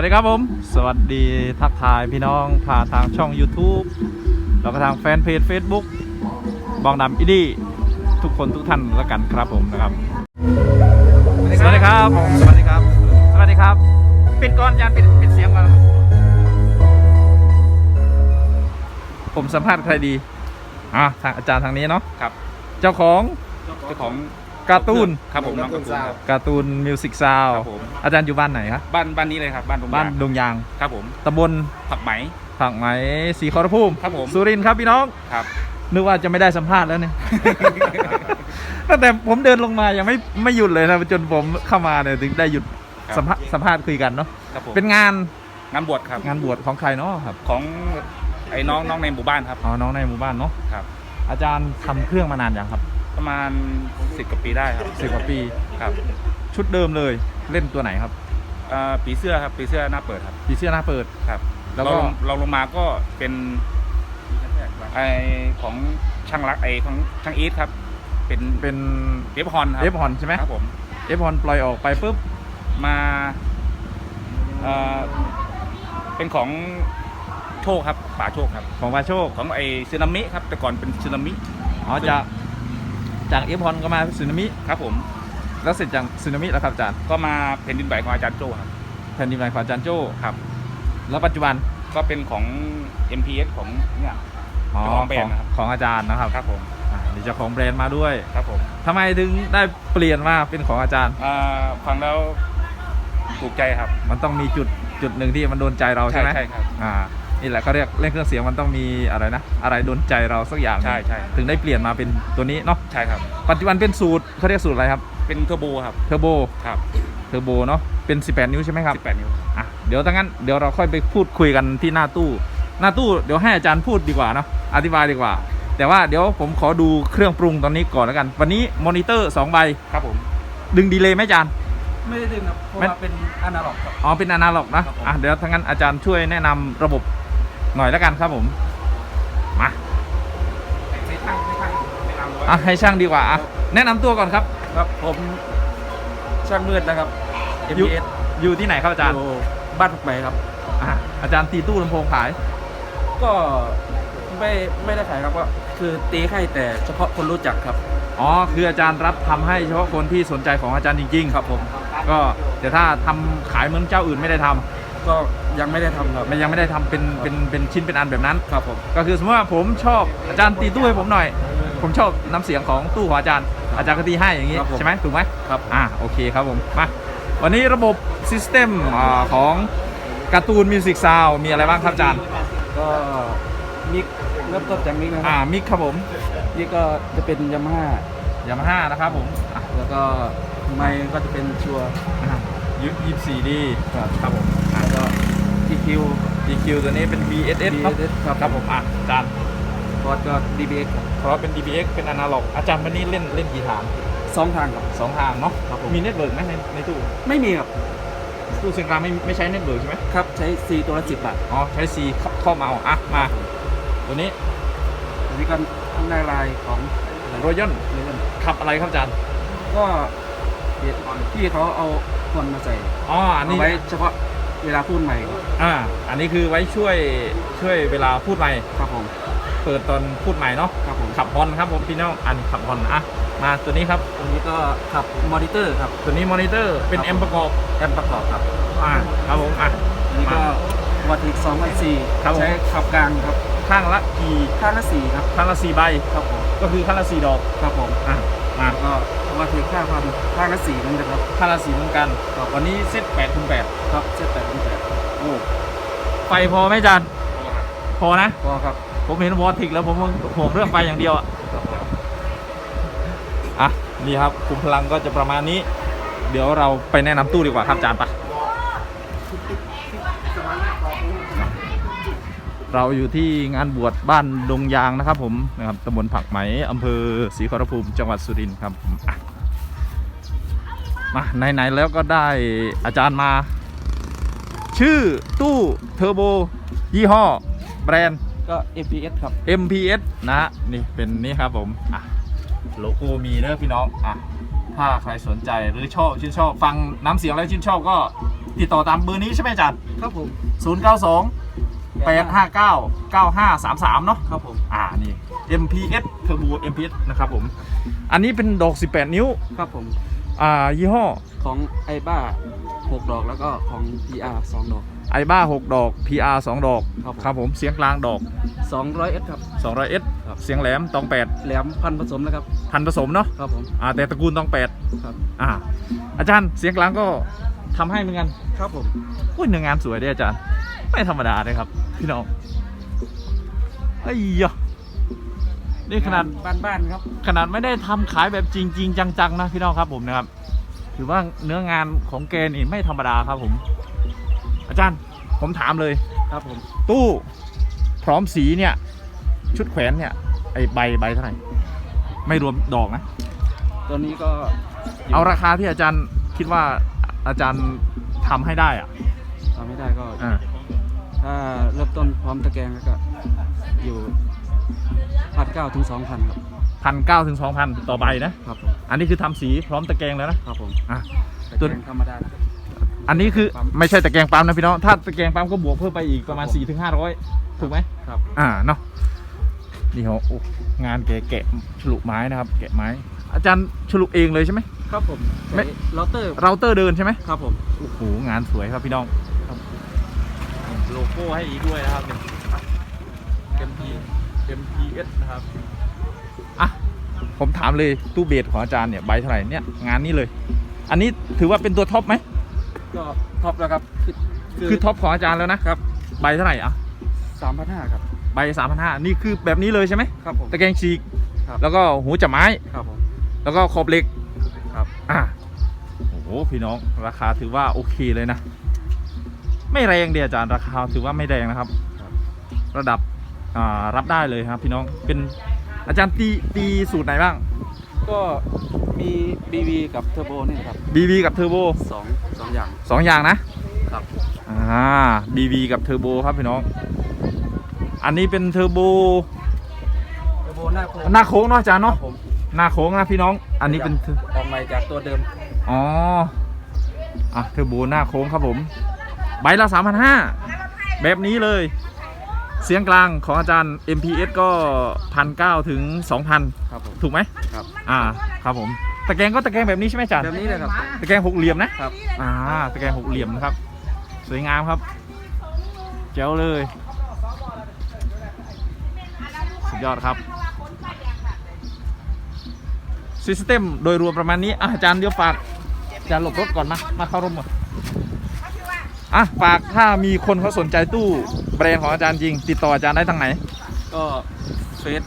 วัสดีครับผม สวัสดีทักทายพี่น้องผ่านทางช่อง YouTube แล้วก็ทางแฟนเพจ Facebook บองดำอิดี้ทุกคนทุกท่านแล้วกันครับผมนะครับ สวัสดีครับผมสวัสดีครับ สวัสดีครับ ปิดก่อนอาจารย์ปิดปิดเสียงก่อนครับ ผมสัมภาษณ์ใครดีอะทางอาจารย์ทางนี้เนาะครับ เจ้าของเจ้าของ การ์ตูน ครับผมน้องการ์ตูนครับการ์ตูนมิวสิกซาวครับผมอาจารย์อยู่บ้านไหนครับบ้านบ้านนี้เลยครับบ้านตรงบ้านดงยางครับผมตำบลผักไหมผักไหมสีขอรภูมิครับผมสุรินทร์ครับพี่น้องครับนึกว่าจะไม่ได้สัมภาษณ์แล้วเนี่ยตั้งแต่ผมเดินลงมายังไม่ไม่หยุดเลยนะจนผมเข้ามาเนี่ยถึงได้หยุดครับสัมภาษณ์สัมภาษณ์คุยกันเนาะครับผมเป็นงานงานบวชครับงานบวชของใครเนาะครับ ของไอ้น้องน้องในหมู่บ้านครับอ๋อน้องในหมู่บ้านเนาะครับ อาจารย์ทำเครื่องมานานยังครับ ประมาณสิบกว่าปีได้ครับสิบกว่าปี ครับชุดเดิมเลยเล่นตัวไหนครับเอ่อปีเสื้อครับปีเสื้อหน้าเปิดครับปีเสื้อหน้าเปิด ครับแล้วก็เราเราลงมาก็เป็นไอของช่างรักไอของช่างอีทครับ เป็นเป็นเอฟฮอนครับเอฟฮอนใช่ไหมครับผมเอฟฮอนปล่อยออกไปปุ๊บมาเอ่อเป็นของโชคครับป่าโชคครับ ของวาโชคของไอซึนามิครับแต่ก่อนเป็นซึนามิ อ๋อจาก จากเอฟฮอนก็มาสึนามิครับผม แล้วเสร็จจากสึนามิแล้วครับอาจารย์ก็มาแผ่นดินไหวของอาจารย์โจครับแผ่นดินไหวของอาจารย์โจ้ครับ แล้วปัจจุบันก็เป็นของ MPS ของเนี่ยอ๋อเจ้าของแบรขอนงด์นะครับของอาจารย์นะครับครับผมอ่านี่เจ้าของแบรนด์มาด้วยครับผมทำไมถึงได้เปลี่ยนมาเป็นของอาจารย์ อ่าฟังแล้วถูกใจครับมันต้องมีจุดจุดหนึ่งที่มันโดนใจเราใช่ไหมใช่ครับ อ่า นี่แหละเขาเรียกเล่นเครื่องเสียงมันต้องมีอะไรนะ อะไรโดนใจเราสักอย่างหนึ่งใช่ใช่ ถึงได้เปลี่ยนมาเป็นตัวนี้เนาะใช่ครับ ปัจจุบันเป็นสูตรเขาเรียกสูตรอะไรครับเป็นเทอร์โบครับเทอร์โบครับเทอร์โบเนาะเป็น 18 นิ้วใช่ไหมครับ 18 นิ้วอะเดี๋ยวถ้างั้นเดี๋ยวเราค่อยไปพูดคุยกันที่หน้าตู้ หน้าตู้เดี๋ยวให้อาจารย์พูดดีกว่าเนาะอธิบายดีกว่า แต่ว่าเดี๋ยวผมขอดูเครื่องปรุงตอนนี้ก่อนแล้วกัน วันนี้มอนิเตอร์2ใบครับผมดึงดีเลย์ไหมอาจารย์ ไม่ได้ดึงครับเพราะไม่ว่าเป็นอนาล็อกครับอ๋อเป็นอนาล็อกนะครับผมอะเดี๋ยวถ้างั้นอาจารย์ช่วยแนะนำระบบ หน่อยแล้วกันครับผม มาไม่ช่างไม่ช่างไม่นำเลยอะให้ช่างดีกว่าอะแนะนำตัวก่อนครับ ครับผมช่างมืดนะครับ อยู่ MPS อยู่ที่ไหนครับอาจารย์อยู่บ้านผักไหมครับ อะอาจารย์ตีตู้ลำโพงขาย ก็ไม่ไม่ได้ขายครับก็คือตีให้แต่เฉพาะคนรู้จักครับอ๋อ คืออาจารย์รับทำให้เฉพาะคนที่สนใจของอาจารย์จริงครับผมๆก็แต่ถ้าทำขายเหมือนเจ้าอื่นไม่ได้ทำ ก็ยังไม่ได้ทำครับ มันยังไม่ได้ทำเป็นเป็นเป็นชิ้นเป็นอันแบบนั้น ครับผม ก็คือสมมติว่าผมชอบอาจารย์ตีตู้ให้ผมหน่อย ผมชอบน้ำเสียงของตู้ของอาจารย์ อาจารย์ก็ตีให้อย่างนี้ครับผมใช่ไหมถูกไหมครับอ่าโอเคครับผมมาวันนี้ระบบซิสเต็มอาของการ์ตูนมิวสิกซาวมีอะไรบ้างครับอาจารย์ก็มิกเริ่มต้นจากมิกนะคอ่ารับมิกครับผมนี่ก็จะเป็นยามาฮ่ายามาฮ่านะครับผมอะแล้วก็ไมค์ก็จะเป็นชัวร์ยุยี่สี่ดีครับ ครับผมอะแล้ว ก็ EQ EQ ตัวนี้เป็น BSS ครับ DBX ครับ ครับผมอะอาจารย์คอร์ดก็ DBX ครับเพราะเป็น DBX เป็นอนาล็อก อาจารย์วันนี้เล่นเล่นกี่ทางสองทางครับ สองทางเนาะครับผม มีเน็ตเวิร์กไหมในในตู้ไม่มีครับ ตู้เสียงกลางไม่ไม่ใช้เน็ตเวิร์กใช่ไหมครับใช้ C ตัวละสิบบาทอ๋อใช้ C เข้าเข้ามาเอาอะมา ตัวนี้อันนี้ก็ข้างในลายของรอยัลเรื่องขับอะไรครับอาจารย์ก็ที่เขาเอาคนมาใส่อ๋ออันเอานี้ไว้เฉพาะ เวลาพูดใหม่ครับอ่า อันนี้คือไว้ช่วยช่วยเวลาพูดใหม่ ครับผม เปิดตอนพูดใหม่เนาะ ครับผม ขับฮอนครับผมพี่น้อง อันขับฮอนอะ มาตัวนี้ครับ ตัวนี้ก็ขับมอนิเตอร์ครับ ตัวนี้มอนิเตอร์เป็นครับแอมประกอบ แอมประกอบครับ อ่า ครับผม อะอันนี้ก็วัตถิกสองพันสี่ครับผมใช้ขับกลางครับ ข้างละกี่ ข้างละสี่ครับ ข้างละสี่ใบ ครับผม ก็คือข้างละสี่ดอก ครับผม อะ มาแล้วก็วัตถิกข้างพันข้างละสี่เหมือนกันครับข้างละสี่เหมือนกัน ครับ วันนี้เซตแปดคูณแปดครับเจ็ดแปดเป็นแปดโอ้ไฟพอไหมอาจารย์พอนะ พอครับ ผมเห็นวอทิกแล้วผมห่วงเรื่องไฟอย่างเดียวอะอะ นี่ครับคุมพลังก็จะประมาณนี้ เดี๋ยวเราไปแนะนำตู้ดีกว่าครับอาจารย์ปะ เราอยู่ที่งานบวชบ้านดงยางนะครับผมนะครับตำบลผักไหมอำเภอศรีขอรภูมิจังหวัดสุรินทร์ครับผมอะมาไหนๆแล้วก็ได้อาจารย์มา ชื่อตู้เทอร์โบ ยี่ห้อ แบรนด์ก็ FPS ครับ MPS นะฮะนี่เป็นนี่ครับผมอะโลโก้มีเด้อพี่น้องอะถ้าใครสนใจหรือชอบชื่นชอบ ฟังน้ำเสียงแล้วชื่นชอบก็ติดต่อตามเบอร์นี้ใช่ไหมอาจารย์ครับผม092 859 9533 เนาะครับผมอ่านี่ MPS Turbo MPS นะครับผม อันนี้เป็นดอก 18 นิ้ว ครับผมอ่ายี่ห้อของไอบ้าหกดอกแล้วก็ของ PR สองดอก ไอบ้า6ดอก PR 2 ดอกครับผมครับผมเสียงกลางดอก 200 S ครับ 200S ครับ เสียงแหลมตองแหลมพันผสมนะครับ 8พันผสมเนาะครับผม อ่าแต่ตระกูลตองครับ 8อ่าอาจารย์เสียงกลางก็ทำให้เหมือนกันครับผม อุ้ยเนื้องานสวยด้วยอาจารย์ ไม่ธรรมดาเลยครับ พี่น้องไอ้ยะนี่ขนาดบ้านๆครับขนาดไม่ได้ทำขายแบบจริงจริง ๆ จังๆนะพี่น้องครับผมนะครับ ถือว่าเนื้องานของแกนี่ไม่ธรรมดาครับผม อาจารย์ผมถามเลยครับผมตู้พร้อมสีเนี่ย ชุดแขวนเนี่ยไอใบใบเท่าไหร่ไม่รวมดอกนะตัวนี้ก็ยู่เอาราคาที่อาจารย์คิดว่าอาจารย์ทำให้ได้อะทำไม่ได้ก็อ่า ถ้าเริ่มต้นพร้อมตะแกรงแล้วก็อยู่พันเก้าถึงสองพันครับพันเก้าถึงสองพันต่อใบนะ ครับผมอันนี้คือทำสีพร้อมตะแกรงแล้วนะ ครับผมอะ ตะตัวแกรงธรรมดานะ อันนี้คือปั๊ม ไม่ใช่ตะแกรงปั๊มนะพี่น้อง ถ้าตะแกรงปั๊มก็บวกเพิ่มไปอีกประมาณ4ี่ถึงห้าร้อยถูกไหม ครับ อ่าเนาะนี่เขาโอ้งานแกะแกะฉลุไม้นะครับ แกะไม้ อาจารย์ฉลุเองเลยใช่ไหม ครับผมไม่เราเตอร์เราเตอร์เดินใช่ไหมครับผม โอ้โหงานสวยครับพี่น้องครับ โลโก้ให้อีกด้วยนะครับ MP MPS นะครับอะผมถามเลยตู้เบสของอาจารย์เนี่ยใบเท่าไหร่เนี่ยงานนี้เลย อันนี้ถือว่าเป็นตัวท็อปไหมก็ท็อปแล้วครับคือคือท็อปของอาจารย์แล้วนะครับใบเท่าไหร่อะสามพันห้าครับใบสามพันห้านี่คือแบบนี้เลยใช่ไหมครับผมตะแกรงฉีกครับแล้วก็หูจับไม้ครับผมแล้วก็ขอบเหล็กครับอะโอ้โหพี่น้องราคาถือว่าโอเคเลยนะ ไม่แรงเดียอาจารย์ราคาถือว่าไม่แรงนะครับครับระดับอ่ารับได้เลยครับ พี่น้องเป็นอาจารย์ตีตีสูตรไหนบ้าง ก็มี BB กับเทอร์โบนี่ครับ BB กับเทอร์โบสองสองอย่างสองอย่างนะครับอ่า BB กับเทอร์โบครับพี่น้อง อันนี้เป็นเทอร์โบเทอร์โบหน้าโค้งหน้าโค้งเนาะอาจารย์ครัเนาะบผมหน้าโค้งนะพี่น้อง อันนี้เป็นเทอร์ออกใหม่จากตัวเดิม อ๋อ อะเทอร์โบหน้าโค้งครับผม ใบละ 3 5 0 0 แบบนี้เลย เสียงกลางของอาจารย์ MPS ก็พันเถึง 2,000 ครับผม ถูกไหมครับ อ่า ครับผม ตะแกรงก็ตะแกรงแบบนี้ใช่ไหมอาจารย์ แบบนี้เลยครับ ตะแกรงหกเหลี่ยมนะ ครับ อ่า ตะแกรงหกเหลี่ยมนะครับ สวยงามครับ เจ๋วเลย สุดยอดครับซิสเต็มโดยรวมประมาณนี้อะอาจารย์เดี๋ยวฝากอาจารย์หลบรถก่อนมา มาเข้าร่มก่อน อะฝากถ้ามีคนเขาสนใจตู้แบรนด์ของอาจารย์จริง ติดต่ออาจารย์ได้ทางไหน ก็เฟส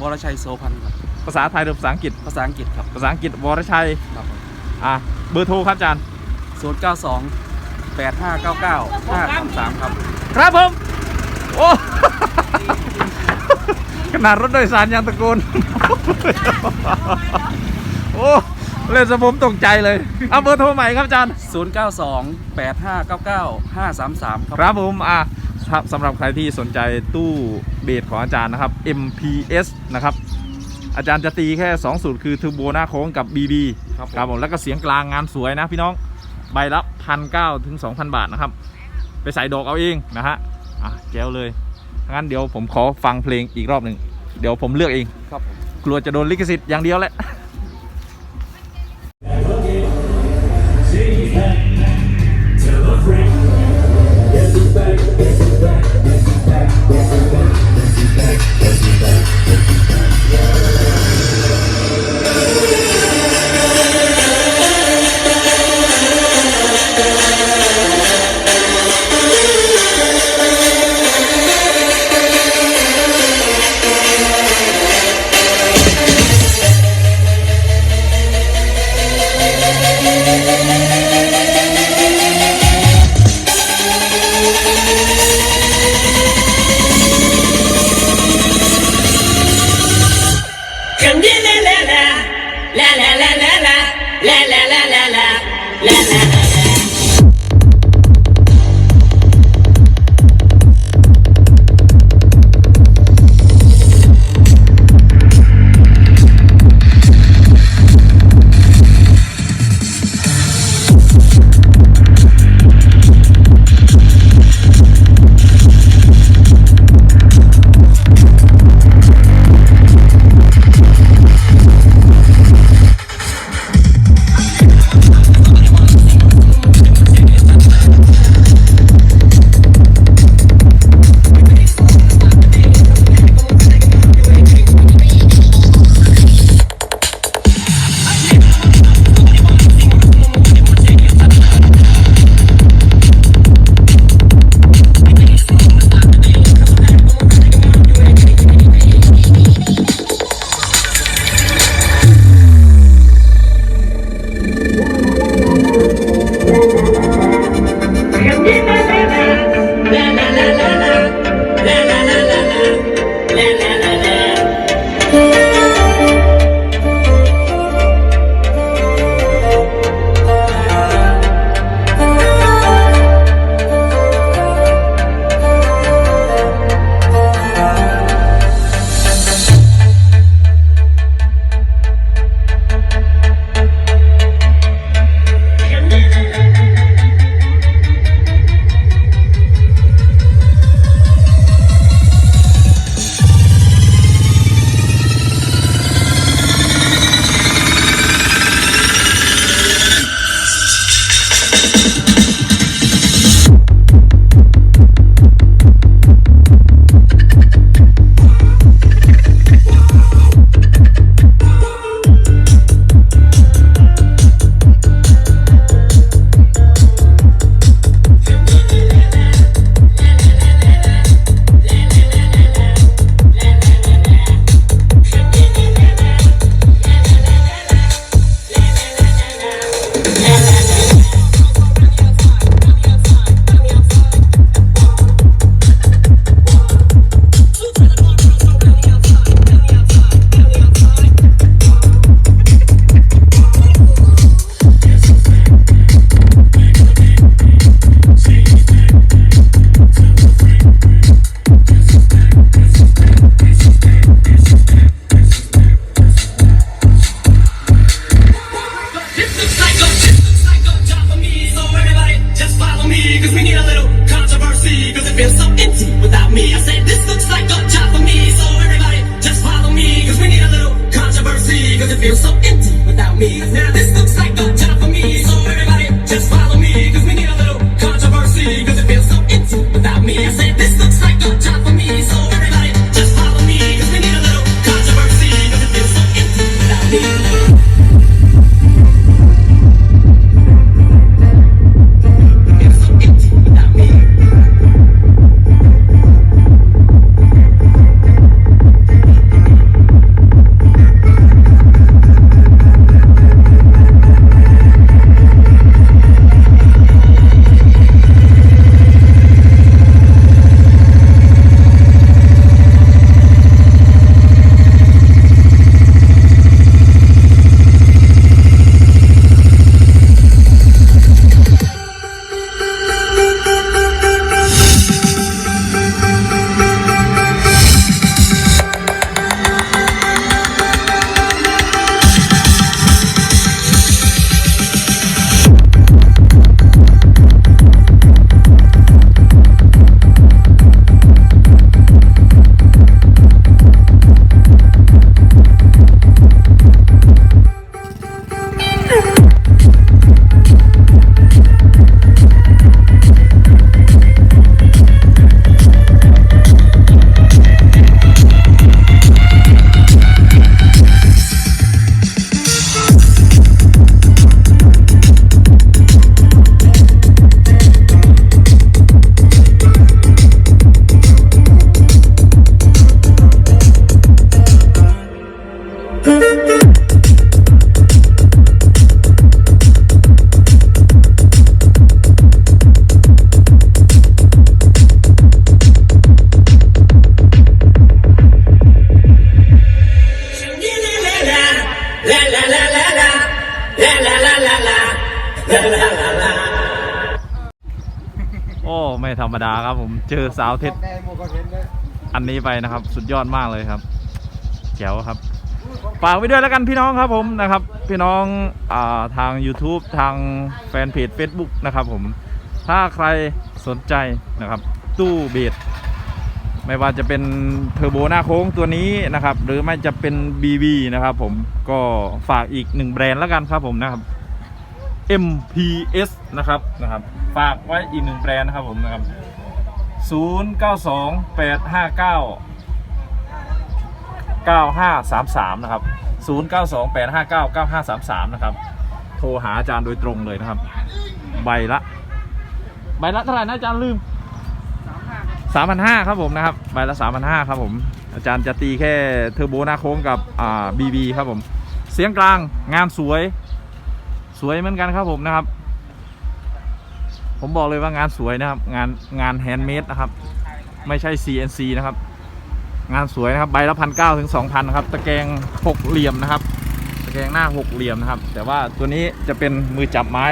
วรชัยโซพันธ์ครับภาษาไทยหรือภาษาอังกฤษภาษาอังกฤษครับภาษาอังกฤษวรชัยครับอะเบอร์โทรครับอาจารย์ศูนย์เก้าสองแปดห้าเก้าเก้าห้าสามสามครับ ครับผม โอ้ ขนาดรถโดยสารยังตะโกน โอ้ เล่นสะผมตกใจเลยเอาเบอร์โทรใหม่ครับอาจารย์ศูนย์เก้าสองแปดห้าเก้าเก้าห้าสามสามครับครับผมอะครับสำหรับใครที่สนใจตู้เบสของอาจารย์นะครับ MPS นะครับ อาจารย์จะตีแค่ 2 สูตรคือเทอร์โบหน้าโค้งกับ BB ครับผม ครับผมแล้วก็เสียงกลางงานสวยนะพี่น้อง ใบละพันเถึง 2,000 บาทนะครับ ไปใส่ดอกเอาเองนะฮะอะแจ๋วเลยงั้นเดี๋ยวผมขอฟังเพลงอีกรอบหนึ่งเดี๋ยวผมเลือกเอง ครับผม กลัวจะโดนลิขสิทธิ์อย่างเดียวแหละ get this is back, this is back, this is back, this back. Me. I said this เจอสาวเทศอันนี้ไปนะครับ สุดยอดมากเลยครับแจ๋วครับฝากไว้ด้วยแล้วกันพี่น้องครับผมนะครับ พี่น้องอทาง YouTube ทางแฟนเพจ Facebook นะครับผมถ้าใครสนใจนะครับ ตู้เบสไม่ว่าจะเป็นเทอร์โบหน้าโค้งตัวนี้นะครับ หรือไม่จะเป็น BB นะครับผมก็ฝากอีกหนึ่งแบรนด์แล้วกันครับผมนะครับ MPS นะครับนะครับ ฝากไว้อีกหนึ่งแบรนด์นะครับผมนะครับ 092 859 9533 นะครับ 092 859 9533 นะครับ โทรหาอาจารย์โดยตรงเลยนะครับ ใบละ ใบละเท่าไหร่นะอาจารย์ลืม3,500ครับผมนะครับ ใบละ3,500ครับผม อาจารย์จะตีแค่เทอร์โบหน้าโค้งกับอ่า BB ครับผม เสียงกลางงานสวย สวยเหมือนกันครับผมนะครับ ผมบอกเลยว่างานสวยนะครับงานงานแฮนด์เมดนะครับ ไม่ใช่ CNC นะครับ งานสวยนะครับใบละพันเก้าถึงสองพันครับ ตะแกรงหกเหลี่ยมนะครับ ตะแกรงหน้าหกเหลี่ยมนะครับ แต่ว่าตัวนี้จะเป็นมือจับไม้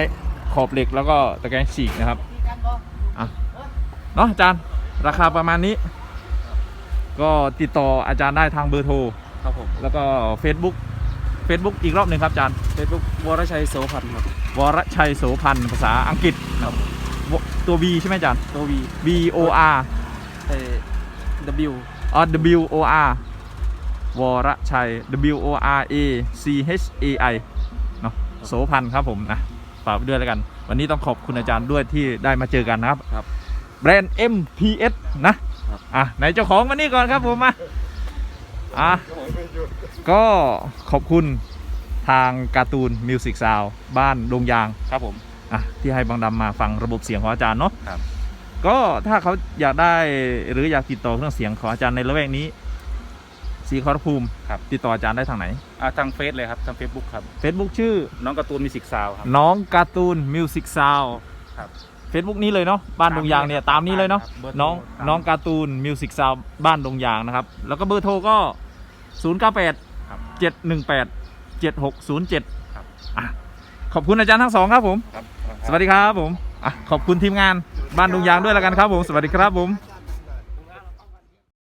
ขอบเหล็กแล้วก็ตะแกรงฉีกนะครับอะเนาะอาจารย์ราคาประมาณนี้ ก็ติดต่ออาจารย์ได้ทางเบอร์โทรครับผมแล้วก็ Facebook Facebook อีกรอบหนึ่งครับอาจารย์เฟซบุ๊กวรชัยโสพันธ์ครับ วรชัยโสพันธ์ภาษาอังกฤษนะครับว ตัว V ใช่ไหมอาจารย์ ตัววี B O R เอ W อ๋อ W O R วรชัย W O R A C H A I เนาะโสพันธ์ครับผมนะฝากไว้ด้วยแล้วกัน วันนี้ต้องขอบคุณอาจารย์ด้วยที่ได้มาเจอกันนะครับ ครับ แบรนด์ MPS นะครับอะไหนเจ้าของมานี่ก่อนครับผมมาอะก็ขอบคุณทางการ์ตูนมิวสิกซาวบ้านดงยางครับผม อะที่ให้บางดำมาฟังระบบเสียงของอาจารย์เนาะครับ ก็ถ้าเขาอยากได้หรืออยากติดต่อเครื่องเสียงของอาจารย์ในละแวกนี้สีขอรภูมิครับ ติดต่ออาจารย์ได้ทางไหนอ่าทางเฟซเลยครับทาง Facebook ครับ Facebook ชื่อ น้องการ์ตูนมิวสิกซาวครับ น้องการ์ตูนมิวสิกซาวครับ เฟซบุ๊กนี้เลยเนาะบ้านดงยางเนี่ยตามนี้เลยเนาะครับเบอร์โทรน้องตาม น้องการ์ตูนมิวสิกซาวบ้านดงยางนะครับ แล้วก็เบอร์โทรก็ 0 9 8 ครับ 7 1 8 7 6 0 7ครับ อะขอบคุณอาจารย์ทั้งสองครับผม ครับ สวัสดีครับผมอะขอบคุณทีมงานบ้านดงยางด้วยแล้วกันครับผม สวัสดีครับผม